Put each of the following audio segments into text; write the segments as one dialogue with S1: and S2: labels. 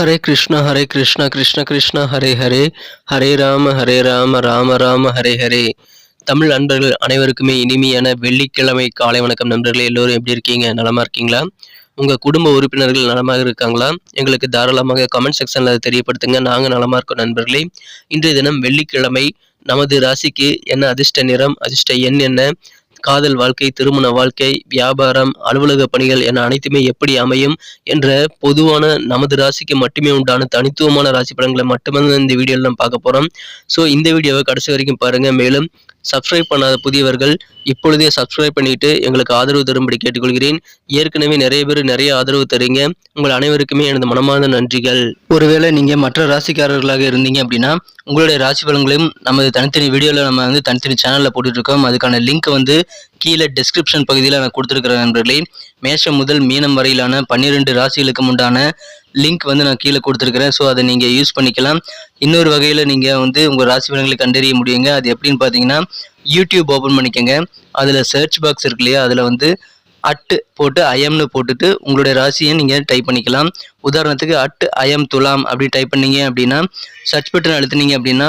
S1: ஹரே கிருஷ்ணா ஹரே கிருஷ்ணா கிருஷ்ண கிருஷ்ணா ஹரே ஹரே ஹரே ராம ஹரே ராம ராம ராம ஹரே ஹரே தமிழ் நண்பர்கள் அனைவருக்குமே இனிமையான வெள்ளிக்கிழமை காலை வணக்கம் நண்பர்களே எல்லோரும் எப்படி இருக்கீங்க? நலமா இருக்கீங்களா? உங்க குடும்ப உறுப்பினர்கள் நலமாக இருக்காங்களா? எங்களுக்கு தாராளமாக கமெண்ட் செக்ஷன்ல அதை தெரியப்படுத்துங்க. நாங்க நலமா இருக்கோம் நண்பர்களே. இன்றைய தினம் வெள்ளிக்கிழமை நமது ராசிக்கு என்ன அதிர்ஷ்ட நிறம் அதிர்ஷ்ட எண் என்ன? காதல் வாழ்க்கை திருமண வாழ்க்கை வியாபாரம் அலுவலக பணிகள் என அனைத்துமே எப்படி அமையும் என்ற பொதுவான நமது ராசிக்கு மட்டுமே உண்டான தனித்துவமான ராசி பலன்களை மட்டுமே இந்த வீடியோவில் நம்ம பார்க்க போகிறோம் ஸோ இந்த வீடியோவை கடைசி வரைக்கும் பாருங்கள் மேலும் சப்ஸ்கிரைப் பண்ணாத புதியவர்கள் இப்பொழுதே சப்ஸ்கிரைப் பண்ணிட்டு எங்களுக்கு ஆதரவு தரும்படி கேட்டுக்கொள்கிறேன். ஏற்கனவே நிறைய பேர் நிறைய ஆதரவு தருங்க. உங்கள் அனைவருக்குமே எனது மனமார்ந்த நன்றிகள். ஒருவேளை நீங்கள் மற்ற ராசிக்காரர்களாக இருந்தீங்க அப்படின்னா உங்களுடைய ராசி பலன்களையும் நமது தனித்தனி வீடியோவில் நம்ம வந்து தனித்தனி சேனலில் போட்டுட்ருக்கோம் அதுக்கான லிங்க் வந்து கீழே டிஸ்கிரிப்ஷன் பகுதியில் நான் கொடுத்துருக்கிறேன் நண்பர்களே. மேஷம் முதல் மீனம் வரையிலான பன்னிரெண்டு ராசிகளுக்கு உண்டான லிங்க் வந்து நான் கீழே கொடுத்துருக்கிறேன். ஸோ அதை நீங்கள் யூஸ் பண்ணிக்கலாம். இன்னொரு வகையில் நீங்கள் வந்து உங்கள் ராசி பலன்களை கண்டறிய முடியுங்க. அது எப்படின்னு பார்த்தீங்கன்னா யூடியூப் ஓப்பன் பண்ணிக்கோங்க. அதில் சர்ச் பாக்ஸ் இருக்கு இல்லையா? அதில் வந்து அட்டு போட்டு அயம்னு போட்டுட்டு உங்களுடைய ராசியை நீங்கள் டைப் பண்ணிக்கலாம். உதாரணத்துக்கு அட் அயம் துலாம் அப்படி டைப் பண்ணீங்க அப்படின்னா சர்ச் பட்டன் அழுத்துனீங்க அப்படின்னா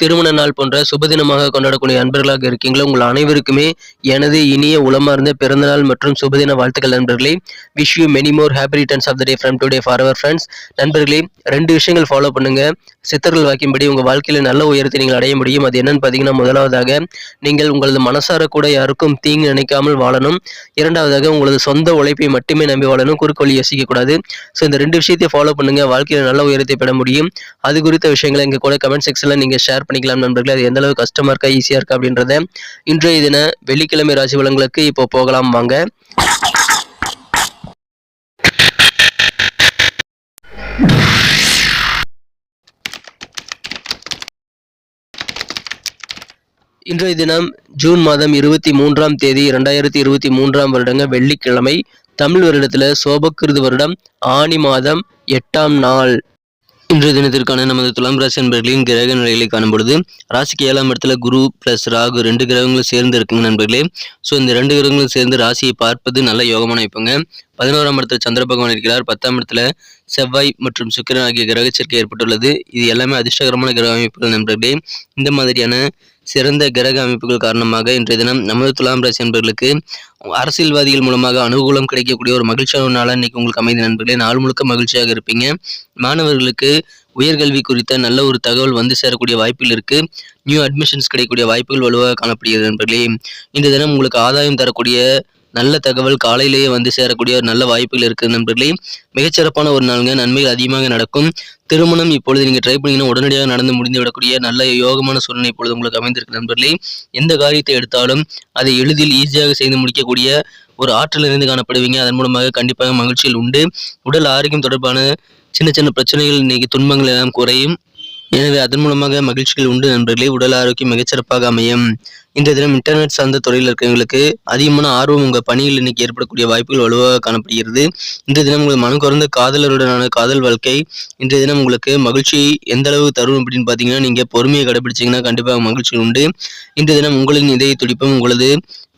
S1: திருமண நாள் போன்ற சுபதினமாக கொண்டாடக்கூடிய நண்பர்களாக இருக்கீங்களோ? உங்கள் அனைவருக்குமே எனது இனிய உளமார்ந்த பிறந்தநாள் மற்றும் சுபதின வாழ்த்துக்கள் நண்பர்களே. Wish you many more happy returns of the day from today for our friends நண்பர்களே ரெண்டு விஷயங்கள் ஃபாலோ பண்ணுங்க. சித்தர்கள் வாக்கின்படி உங்கள் வாழ்க்கையில் நல்ல உயரத்தை நீங்கள் அடைய முடியும். அது என்னன்னு பார்த்தீங்கன்னா முதலாவதாக நீங்கள் உங்களது மனசார கூட யாருக்கும் தீங்கு நினைக்காமல் வாழணும். இரண்டாவதாக உங்களது சொந்த உழைப்பை மட்டுமே நம்பி வாழணும். குறுக்கோளி யோசிக்கக்கூடாது. ஸோ இந்த ரெண்டு விஷயத்தை ஃபாலோ பண்ணுங்க. வாழ்க்கையில் நல்ல உயரத்தை பெற முடியும். அது குறித்த விஷயங்களை எங்கள் கூட கமெண்ட் செக்ஷனில் நீங்கள் ஷேர் பண்ணிக்கலாம் நண்பர்களே. அது எந்த அளவுக்கு கஷ்டமாக இருக்கா ஈஸியாக இருக்கா அப்படின்றத இன்றைய தின வெள்ளிக்கிழமை ராசி பலன்களுக்கு இப்போ போகலாம் வாங்க. இன்றைய தினம் ஜூன் மாதம் இருபத்தி மூன்றாம் தேதி இரண்டாயிரத்தி இருபத்தி மூன்றாம் வருடங்க வெள்ளிக்கிழமை தமிழ் வருடத்துல சோபக்கிருது வருடம் ஆணி மாதம் எட்டாம் நாள். இன்றைய தினத்திற்கான நமது துலாம் ராசி நண்பர்களின் கிரக நிலைகளை காணும்பொழுது ராசிக்கு ஏழாம் இடத்துல குரு பிளஸ் ராகு ரெண்டு கிரகங்களும் சேர்ந்து இருக்குங்க நண்பர்களே. ஸோ இந்த ரெண்டு கிரகங்களும் சேர்ந்து ராசியை பார்ப்பது நல்ல யோகமான வைப்புங்க பதினோராம் இடத்துல சந்திர பகவான் இருக்கிறார். பத்தாம் இடத்துல செவ்வாய் மற்றும் சுக்கிரன் ஆகிய கிரக சேர்க்கை ஏற்பட்டுள்ளது. இது எல்லாமே அதிர்ஷ்டகரமான கிரக அமைப்புகள் நண்பர்களே. இந்த மாதிரியான சிறந்த கிரக அமைப்புகள் காரணமாக இன்றைய தினம் நமது துலாம் ராசி நண்பர்களுக்கு அரசியல்வாதிகள் மூலமாக அனுகூலம் கிடைக்கக்கூடிய ஒரு மகிழ்ச்சியான நாளாக இன்னைக்கு உங்களுக்கு அமைந்த நண்பர்களே. நாள் முழுக்க மகிழ்ச்சியாக இருப்பீங்க. மாணவர்களுக்கு உயர்கல்வி குறித்த நல்ல ஒரு தகவல் வந்து சேரக்கூடிய வாய்ப்புகள் இருக்கு. நியூ அட்மிஷன்ஸ் கிடைக்கக்கூடிய வாய்ப்புகள் வலுவாக காணப்படுகிறது நண்பர்களே. இந்த தினம் உங்களுக்கு ஆதாயம் தரக்கூடிய நல்ல தகவல் காலையிலேயே வந்து சேரக்கூடிய ஒரு நல்ல வாய்ப்புகள் இருக்குது நண்பர்களே. மிகச்சிறப்பான ஒரு நாளுங்க. நன்மைகள் அதிகமாக நடக்கும். திருமணம் இப்பொழுது நீங்கள் ட்ரை பண்ணீங்கன்னா உடனடியாக நடந்து முடிந்து விடக்கூடிய நல்ல யோகமான சூழ்நிலை இப்பொழுது உங்களுக்கு அமைந்திருக்கு நண்பர்களே. எந்த காரியத்தை எடுத்தாலும் அதை எளிதில் ஈஸியாக செய்து முடிக்கக்கூடிய ஒரு ஆற்றல் இருந்து காணப்படுவீங்க. அதன் மூலமாக கண்டிப்பாக மகிழ்ச்சிகள் உண்டு. உடல் ஆரோக்கியம் தொடர்பான சின்ன சின்ன பிரச்சனைகள் இன்னைக்கு துன்பங்கள் எல்லாம் குறையும். எனவே அதன் மூலமாக மகிழ்ச்சிகள் உண்டு நண்பர்களே. உடல் ஆரோக்கியம் மிகச்சிறப்பாக அமையும். இந்த தினம் இன்டர்நெட் சார்ந்த துறையில் இருக்கிறவங்களுக்கு அதிகமான ஆர்வம் உங்கள் பணியில் இன்னைக்கு ஏற்படக்கூடிய வாய்ப்புகள் வலுவாக காணப்படுகிறது. இன்றைய தினம் உங்கள் மனம் குறைந்த காதலருடனான காதல் வாழ்க்கை இன்றைய தினம் உங்களுக்கு மகிழ்ச்சி எந்த அளவு தரும் அப்படின்னு பார்த்தீங்கன்னா நீங்கள் பொறுமையை கடைபிடிச்சிங்கன்னா கண்டிப்பாக மகிழ்ச்சி உண்டு. இன்றைய தினம் உங்களின் இதய துடிப்பும் உங்களது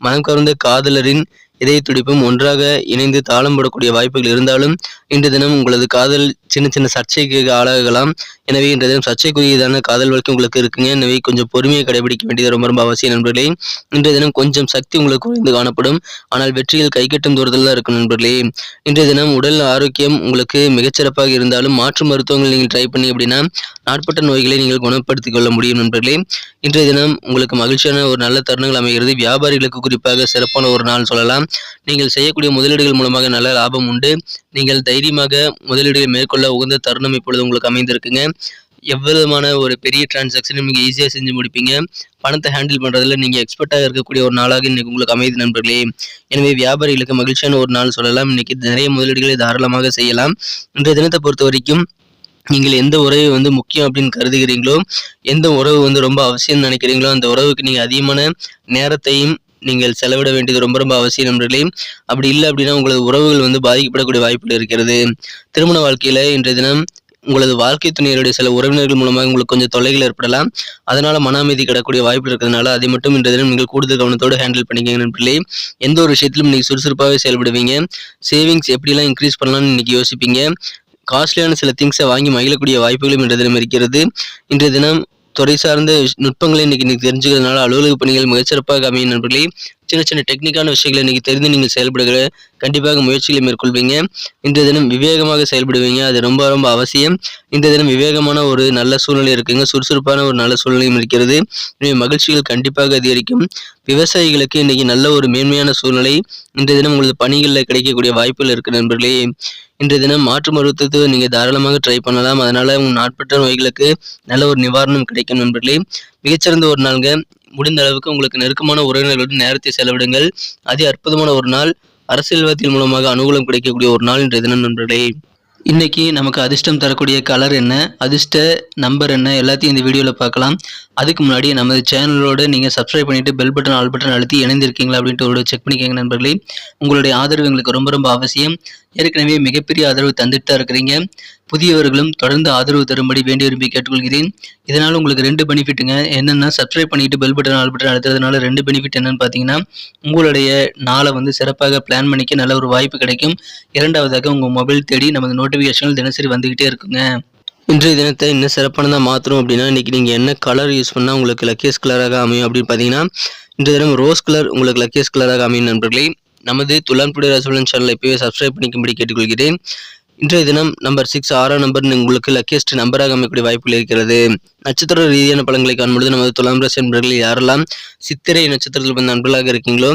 S1: மனம் கருந்த காதலரின் இதய துடிப்பும் ஒன்றாக இணைந்து தாளம் போடக்கூடிய வாய்ப்புகள் இருந்தாலும் இன்று தினம் உங்களது காதல் சின்ன சின்ன சர்ச்சைக்கு ஆளாகலாம். எனவே இன்றைய தினம் சர்ச்சைக்குரியதான காதல் வாழ்க்கை உங்களுக்கு இருக்குங்க. எனவே கொஞ்சம் பொறுமையை கடைபிடிக்க வேண்டியது ரொம்ப ரொம்ப அவசியம் நண்பர்களே. இன்றைய தினம் கொஞ்சம் சக்தி உங்களுக்கு குறைந்து காணப்படும். ஆனால் வெற்றியில் கைகட்டும் தூரத்தில் தான் இருக்கும் நண்பர்களே. இன்றைய தினம் உடல் ஆரோக்கியம் உங்களுக்கு மிகச்சிறப்பாக இருந்தாலும் மாற்று மருத்துவங்கள் நீங்கள் ட்ரை பண்ணி அப்படின்னா நாட்பட்ட நோய்களை நீங்கள் குணப்படுத்திக் கொள்ள முடியும் நண்பர்களே. இன்றைய தினம் உங்களுக்கு மகிழ்ச்சியான ஒரு நல்ல தருணங்கள் அமைகிறது. வியாபாரிகளுக்கு குறிப்பாக சிறப்பான ஒரு நாள் சொல்லலாம். நீங்கள் செய்யக்கூடிய முதலீடுகள் மூலமாக நல்ல லாபம் உண்டு. நீங்கள் தைரியமாக முதலீடுகளை மேற்கொள்ள உகந்த தருணம் இப்பொழுது உங்களுக்கு அமைந்திருக்குங்க. எவ்வளவுமான ஒரு பெரிய டிரான்சாக்ஷனும் நீங்கள் ஈஸியாக செஞ்சு முடிப்பீங்க. பணத்தை ஹேண்டில் பண்ணுறதுல நீங்கள் எக்ஸ்பர்ட்டாக இருக்கக்கூடிய ஒரு நாளாக இன்றைக்கி உங்களுக்கு அமைதி நண்பர்களே. எனவே வியாபாரிகளுக்கு மகிழ்ச்சியான ஒரு நாள் சொல்லலாம். இன்றைக்கி நிறைய முதலீடுகளை தாராளமாக செய்யலாம். இன்றைய தினத்தை பொறுத்த வரைக்கும்
S2: நீங்கள் எந்த உறவை வந்து முக்கியம் அப்படின்னு கருதுகிறீங்களோ எந்த உறவு வந்து ரொம்ப அவசியம் நினைக்கிறீங்களோ அந்த உறவுக்கு நீங்கள் அதிகமான நேரத்தையும் நீங்கள் செலவிட வேண்டியது ரொம்ப ரொம்ப அவசியம் நண்பர்களே. அப்படி இல்லை அப்படின்னா உங்களது உறவுகள் வந்து பாதிக்கப்படக்கூடிய வாய்ப்புகள் இருக்கிறது. திருமண வாழ்க்கையில் இன்றைய தினம் உங்களது வாழ்க்கை துணையருடைய சில உறவினர்கள் மூலமாக உங்களுக்கு கொஞ்சம் தொல்லைகள் ஏற்படலாம். அதனால மன அமைதி கிடக்கூடிய வாய்ப்பு இருக்கிறதுனால அதை மட்டும் இன்றைய தினம் நீங்கள் கூடுதல் கவனத்தோடு ஹேண்டில் பண்ணிக்கங்க நண்பர்களே. எந்த ஒரு விஷயத்திலும் நீங்கள் சுறுசுறுப்பாகவே செயல்படுவீங்க. சேவிங்ஸ் எப்படிலாம் இன்க்ரீஸ் பண்ணலாம்னு இன்னைக்கு யோசிப்பீங்க. காஸ்ட்லியான சில திங்ஸை வாங்கி மகிழக்கூடிய வாய்ப்புகளும் இன்றைய தினம் இருக்கிறது. இன்றைய தினம் துறை சார்ந்த நுட்பங்களை இன்னைக்கு இன்னைக்கு தெரிஞ்சுக்கிறதுனால அலுவலக பணிகள் மிகச்சிறப்பாக அமையும் நண்பர்களே. சின்ன சின்ன டெக்னிக்கான விஷயங்களை இன்றைக்கி தெரிந்து நீங்கள் செயல்படுகிற கண்டிப்பாக முயற்சிகளை மேற்கொள்வீங்க. இந்த தினம் விவேகமாக செயல்படுவீங்க. அது ரொம்ப ரொம்ப அவசியம். இந்த தினம் விவேகமான ஒரு நல்ல சூழ்நிலை இருக்குங்க. சுறுசுறுப்பான ஒரு நல்ல சூழ்நிலையும் இருக்கிறது. எனவே மகிழ்ச்சிகள் கண்டிப்பாக அதிகரிக்கும். விவசாயிகளுக்கு இன்னைக்கு நல்ல ஒரு மேன்மையான சூழ்நிலை. இன்றைய தினம் உங்களது பணிகளில் கிடைக்கக்கூடிய வாய்ப்புகள் இருக்கு நண்பர்களே. இன்றைய தினம் மாற்று மருத்துவத்தை நீங்கள் தாராளமாக ட்ரை பண்ணலாம். அதனால உங்கள் நாட்பட்ட நோய்களுக்கு நல்ல ஒரு நிவாரணம் கிடைக்கும் நண்பர்களே. மிகச்சிறந்த ஒரு நாளுங்க. முடிந்த அளவுக்கு உங்களுக்கு நெருக்கமான உறவினர்களுடன் நேரத்தை செலவிடுங்கள். அதி அற்புதமான ஒரு நாள். அரசியல்வாதத்தின் மூலமாக அனுகூலம் கிடைக்கக்கூடிய ஒரு நாள் இன்றைய தினம் நண்பர்களே. இன்னைக்கு நமக்கு அதிர்ஷ்டம் தரக்கூடிய கலர் என்ன? அதிர்ஷ்ட நம்பர் என்ன? எல்லாத்தையும் இந்த வீடியோவில் பார்க்கலாம். அதுக்கு முன்னாடி நமது சேனலோடு நீங்கள் சப்ஸ்கிரைப் பண்ணிட்டு பெல் பட்டன் ஆல் பட்டன் அழுத்தி இணைந்திருக்கீங்களா அப்படின்ட்டு ஒரு செக் பண்ணிக்கோங்க நண்பர்களே. உங்களுடைய ஆதரவு எங்களுக்கு ரொம்ப ரொம்ப அவசியம். ஏற்கனவே மிகப்பெரிய ஆதரவு தந்துட்டு தான் இருக்கிறீங்க. புதியவர்களும் தொடர்ந்து ஆதரவு தரும்படி வேண்டி விரும்பி கேட்டுக்கொள்கிறேன். இதனால் உங்களுக்கு ரெண்டு பெனிஃபிட்டுங்க. என்னென்னா சப்ஸ்கிரைப் பண்ணிட்டு பெல் பட்டன் ஆல் பட்டன் அழுத்துறதுனால ரெண்டு பெனிஃபிட் என்னன்னு பார்த்தீங்கன்னா உங்களுடைய நாளை வந்து சிறப்பாக பிளான் பண்ணிக்க நல்ல ஒரு வாய்ப்பு கிடைக்கும். இரண்டாவதாக உங்கள் மொபைல் தேடி நமது நோட்டிஃபிகேஷன்கள் தினசரி வந்துக்கிட்டே இருக்குங்க. இன்றைய தினத்தை இன்னும் சிறப்பானதாக மாற்றணும் அப்படின்னா இன்றைக்கி நீங்கள் என்ன கலர் யூஸ் பண்ணால் உங்களுக்கு லக்கேஸ் கலராக அமையும் அப்படின்னு பார்த்தீங்கன்னா இன்றைய தினம் ரோஸ் கலர் உங்களுக்கு லக்கேஸ் கலராக அமையும் நண்பர்களே. நமது துலான் புடி ரசோலன் சேனலை இப்போவே சப்ஸ்கிரைப் பண்ணிக்கும்படி கேட்டுக்கொள்கிறேன். இன்றைய தினம் நம்பர் சிக்ஸ் ஆறாம் நம்பர் உங்களுக்கு லக்கியஸ்ட் நம்பராக அமைக்கக்கூடிய வாய்ப்புகள் இருக்கிறது. நட்சத்திர ரீதியான பலன்களை காணும்பொழுது நமது துலாம் ராசி நண்பர்கள் யாரெல்லாம் சித்திரை நட்சத்திரத்தில் வந்த நண்பர்களாக இருக்கீங்களோ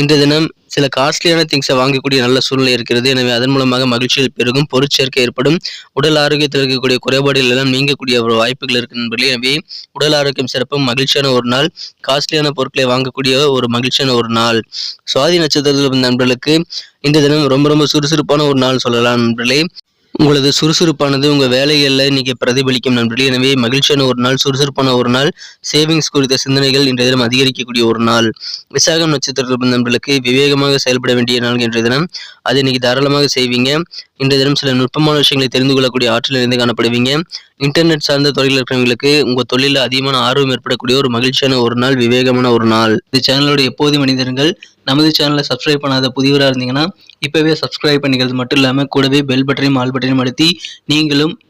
S2: இன்றைய தினம் சில காஸ்ட்லியான திங்ஸை வாங்கக்கூடிய நல்ல சூழ்நிலை இருக்கிறது. எனவே அதன் மூலமாக மகிழ்ச்சியில் பெருகும் பொருட்சேர்க்கை ஏற்படும். உடல் ஆரோக்கியத்தில் இருக்கக்கூடிய குறைபாடுகள் எல்லாம் நீங்கக்கூடிய ஒரு வாய்ப்புகள் இருக்கு நண்பர்களே எனவே உடல் ஆரோக்கியம் சிறப்பும் மகிழ்ச்சியான ஒரு நாள் காஸ்ட்லியான பொருட்களை வாங்கக்கூடிய ஒரு மகிழ்ச்சியான ஒரு நாள். சுவாதி நட்சத்திரத்தில் நண்பர்களுக்கு இந்த தினம் ரொம்ப ரொம்ப சுறுசுறுப்பான ஒரு நாள் சொல்லலாம் நண்பர்களே. உங்களது சுறுசுறுப்பானது உங்கள் வேலைகளில் இன்னைக்கு பிரதிபலிக்கும் நண்பர்களே. எனவே மகிழ்ச்சியான ஒரு நாள் சுறுசுறுப்பான ஒரு நாள் சேவிங்ஸ் குறித்த சிந்தனைகள் இன்றைய தினம் அதிகரிக்கக்கூடிய ஒரு நாள். விசாகம் நட்சத்திரத்தில் நண்பர்களுக்கு விவேகமாக செயல்பட வேண்டிய நாள் இன்றைய தினம். அதை இன்னைக்கு தாராளமாக செய்வீங்க. இன்றைய தினம் சில நுட்பமான விஷயங்களை தெரிந்து கொள்ளக்கூடிய ஆற்றல் இருந்து காணப்படுவீங்க. இன்டர்நெட் சார்ந்த தொழில் இருக்கிறவங்களுக்கு உங்கள் தொழிலில் அதிகமான ஆர்வம் ஏற்படக்கூடிய ஒரு மகிழ்ச்சியான ஒரு நாள் விவேகமான ஒரு நாள். இந்த சேனலோட எப்போதும் மனிதர்கள் நமது சேனலை சப்ஸ்கிரைப் பண்ணாத புதியவராக இருந்தீங்கன்னா இப்போவே சப்ஸ்கிரைப் பண்ணிக்கிறது மட்டும் இல்லாமல் கூடவே பெல் பட்டனையும் ஆல் பட்டனையும் அழுத்தி நீங்களும்